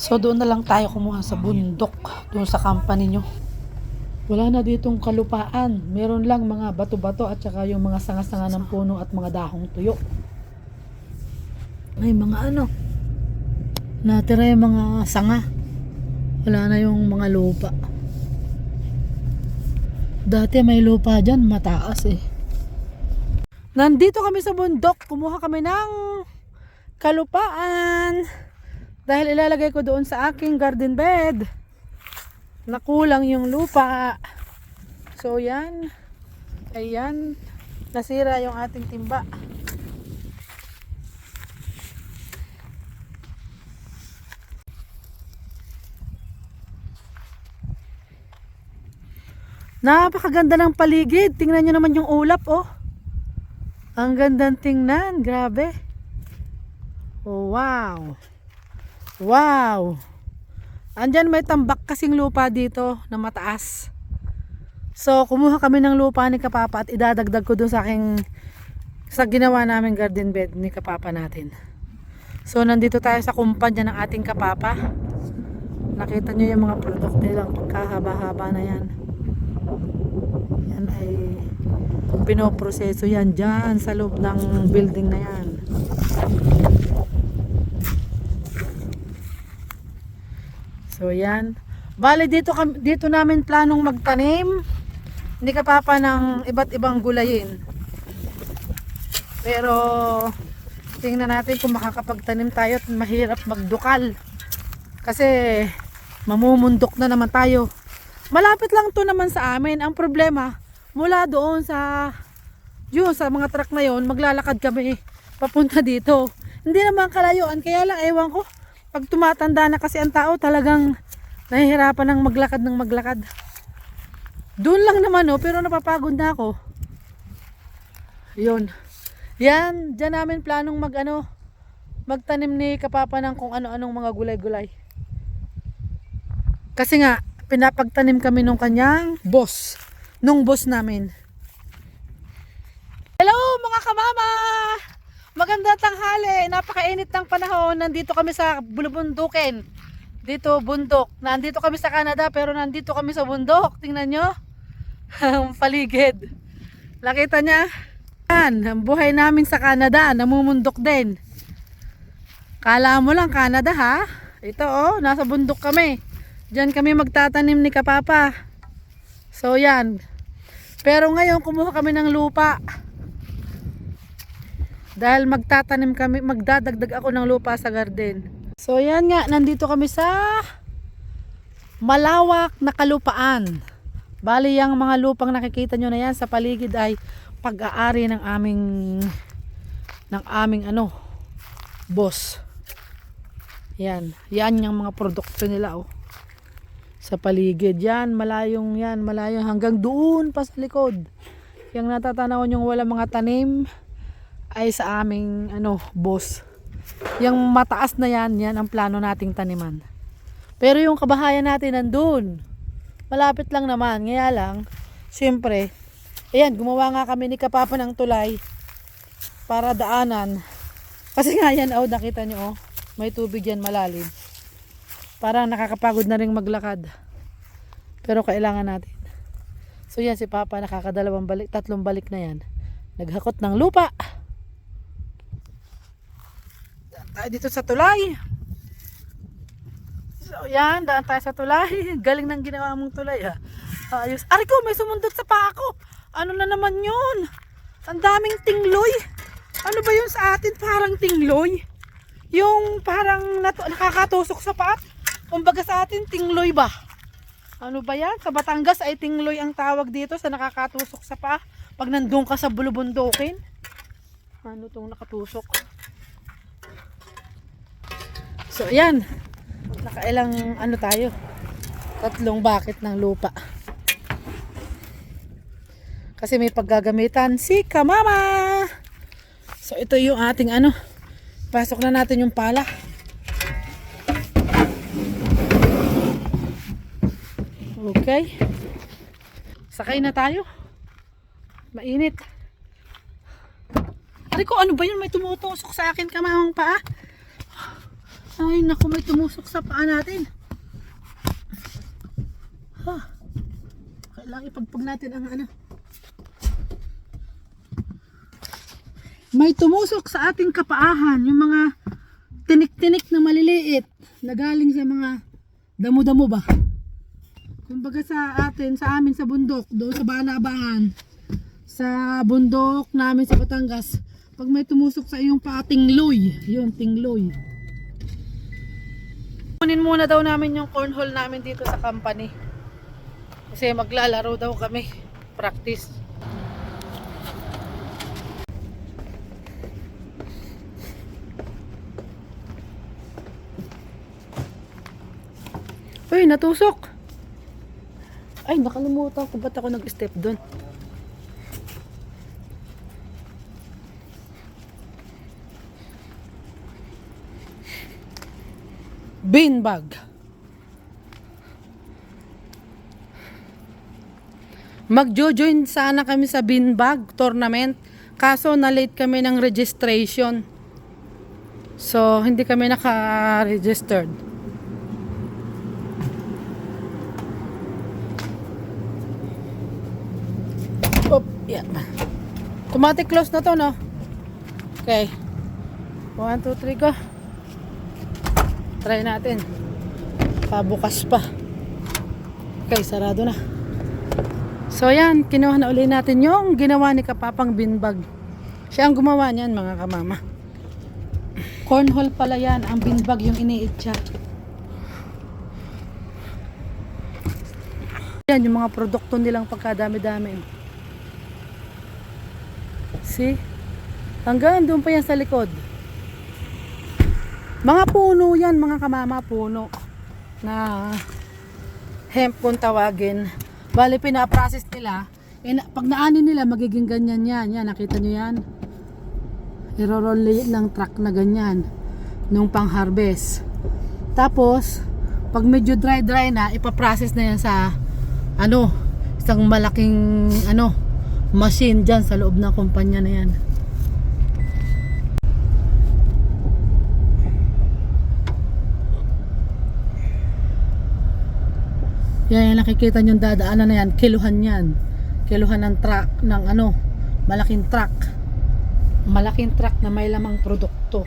So doon na lang tayo kumuha sa bundok, doon sa company nyo. Wala na ditong kalupaan. Meron lang mga bato-bato at saka yung mga sanga-sanga ng puno at mga dahong tuyo. May mga ano, natira yung mga sanga. Wala na yung mga lupa. Dati may lupa dyan, mataas eh. Nandito kami sa bundok, kumuha kami ng kalupaan. Dahil ilalagay ko doon sa aking garden bed. Nakulang yung lupa. So yan. Ayan. Nasira yung ating timba. Napakaganda ng paligid. Tingnan nyo naman yung ulap, oh. Ang gandang tingnan. Grabe. Oh, wow. Wow. Andyan may tambak kasing lupa dito na mataas. So, kumuha kami ng lupa ni Kapapa at idadagdag ko dun sa aking sa ginawa namin garden bed ni Kapapa natin. So, nandito tayo sa kumpanya ng ating Kapapa. Nakita nyo yung mga produkto nilang pagkahaba-haba na yan. Yan ay pinoproseso yan dyan sa loob ng building na yan. So yan. Bale dito kam- dito namin planong magtanim. Hindi ka papa ng iba't ibang gulayin. Pero tingnan natin kung makakapagtanim tayo at mahirap magdukal. Kasi mamumundok na naman tayo. Malapit lang to naman sa amin. Ang problema, mula doon sa yun, sa mga truck na yon maglalakad kami papunta dito. Hindi naman kalayuan, kaya lang ewan ko. Pag tumatanda na kasi ang tao, talagang nahihirapan ng maglakad ng maglakad. Doon lang naman oh, pero napapagod na ako. Yun. Yan, dyan namin planong mag ano, magtanim ni Kapapa ng kung ano-anong mga gulay-gulay. Kasi nga, pinapagtanim kami nung kanyang boss. Nung boss namin. Hello mga kamama! Maganda tanghali. Napakainit ng panahon. Nandito kami sa bulubundukin. Dito bundok. Nandito kami sa Canada pero nandito kami sa bundok. Tingnan nyo. Ang paligid. Nakita niya? Yan. Ang buhay namin sa Canada. Namumundok din. Kala mo lang Canada ha? Ito oh. Nasa bundok kami. Diyan kami magtatanim ni Kapapa. So yan. Pero ngayon kumuha kami ng lupa. Dahil magtatanim kami, magdadagdag ako ng lupa sa garden. So yan nga, nandito kami sa malawak na kalupaan. Bali yung mga lupang nakikita nyo na yan sa paligid ay pag-aari ng aming ng aming ano boss. Yan, yan yung mga produkto nila oh. Sa paligid yan, malayong yan, malayong hanggang doon pa sa likod. Yung natatanaw yung wala mga tanim ay sa aming ano, boss. Yung mataas na yan, yan ang plano nating taniman. Pero yung kabahayan natin nandun. Malapit lang naman. Ngaya lang, siyempre, ayan, gumawa nga kami ni Kapapa ng tulay para daanan. Kasi nga yan, oh, nakita nyo, oh, may tubig yan malalim. Parang nakakapagod na rin maglakad. Pero kailangan natin. So yan, si Papa nakakadalawang balik, tatlong balik na yan. Naghakot ng lupa. Tayo dito sa tulay. So yan, daan tayo sa tulay. Galing ng ginawa mong tulay ha. Ayos. Ari ko, may sumundot sa paa ko. Ano na naman yun? Ang daming tingloy. Ano ba yun sa atin? Parang tingloy. Yung parang nakakatusok sa paa. Kumbaga sa atin, tingloy ba? Ano ba yan? Sa Batangas ay tingloy ang tawag dito sa nakakatusok sa paa. Pag nandun ka sa bulubundukin. Ano tong nakatusok? So, ayan. Nakailang ano tayo? Tatlong bucket ng lupa. Kasi may paggagamitan si Kamama. So, ito yung ating ano. Pasok na natin yung pala. Okay. Sakay na tayo. Mainit. Ari ko, ano ba yun? May tumutusok sa akin kamamang paa. Ay, naku, may tumusok sa paa natin. Ha. Kailangan ipagpag natin ang ano. May tumusok sa ating kapaahan, yung mga tinik-tinik na maliliit na galing sa mga damo-damo ba? Kumbaga sa atin, sa amin sa bundok, doon sa Banabahan, sa bundok namin sa Batangas, pag may tumusok sa iyong pa tingloy, yun, tingloy. Kunin muna daw namin yung cornhole namin dito sa company. Kasi maglalaro daw kami. Practice. Uy, natusok. Ay, nakalimutan ko. Ba't ako nag-step doon? Beanbag. Magjo-join sana kami sa beanbag tournament. Kaso na-late kami ng registration. So, hindi kami naka-registered. Op, yeah. Automatic close na to, no? Okay. 1, 2, 3, go. Try natin. Pabukas pa. Okay, sarado na. So yan, kinuha na uli natin yung ginawa ni Kapapang Binbag. Siya ang gumawa niyan mga kamama. Cornhole pala yan, ang binbag yung iniitsa. Yan yung mga produkto nilang pagkadami-dami. See? Hanggang doon pa yan sa likod. Mga puno yan, mga kamama, puno. Na hemp kung tawagin. Bali, pinaprocess nila. Eh, pag naanin nila, magiging ganyan yan. Yan, nakita nyo yan? Iroroll ng truck na ganyan. Nung pang-harvest. Tapos, pag medyo dry-dry na, ipaprocess na yan sa, ano, isang malaking, ano, machine dyan sa loob ng kumpanya na yan. Yan, yan nakikita nyo dadaanan na yan, kiluhan yan. Kiluhan ng truck, ng ano, malaking truck. Malaking truck na may lamang produkto.